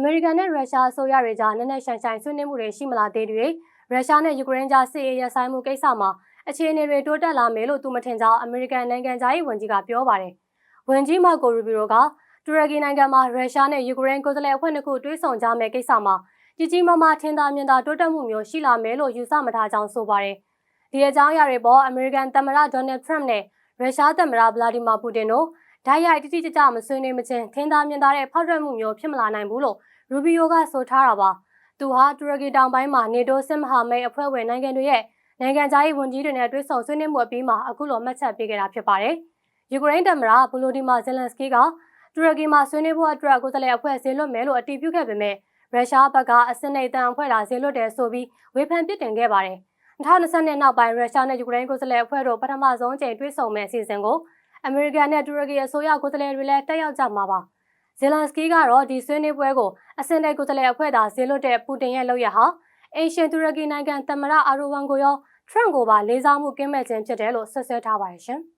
အမေရိကန်နဲ့ရုရှားအစိုးရတွေကြားနက်နက်ရှိုင်ရှိုင်ဆွေးနွေးမှုတွေရှိမလာသေးတွေရုရှားနဲ့ယူကရိန်းကြားစစ်ရေးရဆိုင်မှုကိစ္စမှာအခြေအနေတွေတိုးတက်လာမယ်လို့သူမထင်ကြောင်းအမေရိကန်နိုင်ငံသားရေးဝန်ကြီးကပြောပါတယ်။ဝန်ကြီးမာကိုရူဘီရိုကတူရကီနိုင်ငံမှာရုရှားနဲ့ယူကရိန်းကိုယ်စားလှယ်အဖွဲ့နှစ်ခုတွဲဆောင်ကြမယ့်ကိစ္စမှာကြီးကြီးမားမားထင်သာမြင်သာတိုးတက်မှုမျိုးရှိလာမယ်လို့ယူဆမထားကြောင်းဆိုပါတယ်။ဒီအကြောင်းအရာတွေပေါ်အမေရိကန်သမ္မတဒေါ်နယ်ထရမ့်နဲ့ရုရှားသမ္မတဗလာဒီမာပူတင်တို့ ဓာတ်ရိုက်တိတိကျကျမဆွေးနွေးမချင်းထင်သာမြင်သာတဲ့ဖောက်ထွက်မှုမျိုးဖြစ်မလာနိုင်ဘူးလို့ရူဘီယိုကဆိုထားတာပါ။သူဟာတူရကီတောင်ပိုင်းမှာနေတိုစစ်မဟာမိတ်အဖွဲ့ဝင်နိုင်ငံတွေရဲ့နိုင်ငံသားရေးဝန်ကြီးတွေနဲ့တွေ့ဆုံဆွေးနွေးမှုအပြီးမှာအခုလိုမှတ်ချက်ပေးခဲ့တာဖြစ်ပါတယ်။ယူကရိန်းသမ္မတဗလိုဒီမာဇယ်လန်စကီကတူရကီမှာဆွေးနွေးဖို့အတွက်ကိုယ်စားလှယ်အဖွဲ့ဆေလွတ်မယ်လို့အတည်ပြုခဲ့ပေမဲ့ရုရှားဘက်ကအစနိတ်တန်အဖွဲ့လာဆေလွတ်တယ်ဆိုပြီးဝေဖန်ပြစ်တင်ခဲ့ပါတယ်။2020နောက်ပိုင်းရုရှားနဲ့ယူကရိန်းကိုယ်စားလှယ်အဖွဲ့တို့ပထမဆုံးအကြိမ်တွေ့ဆုံမဲ့အစီအစဉ်ကို အမေရိကန်နဲ့တူရကီအစိုးရကိုယ်စားလှယ်တွေလည်းတက်ရောက်ကြမှာပါ။ဇယ်လန်စကီကတော့ဒီဆွေးနွေးပွဲကိုအစင်တဲ့ကိုယ်စားလှယ်အဖွဲ့သာဆေလွတ်တဲ့ပူတင်ရဲ့လုပ်ရဟာအင်ရှင်တူရကီနိုင်ငံသမ္မတအာရိုဝမ်ကိုရောထရန့်ကိုပါလေးစားမှုကင်းမဲ့ခြင်းဖြစ်တယ်လို့ဆွဆွဲထားပါတယ်ရှင်။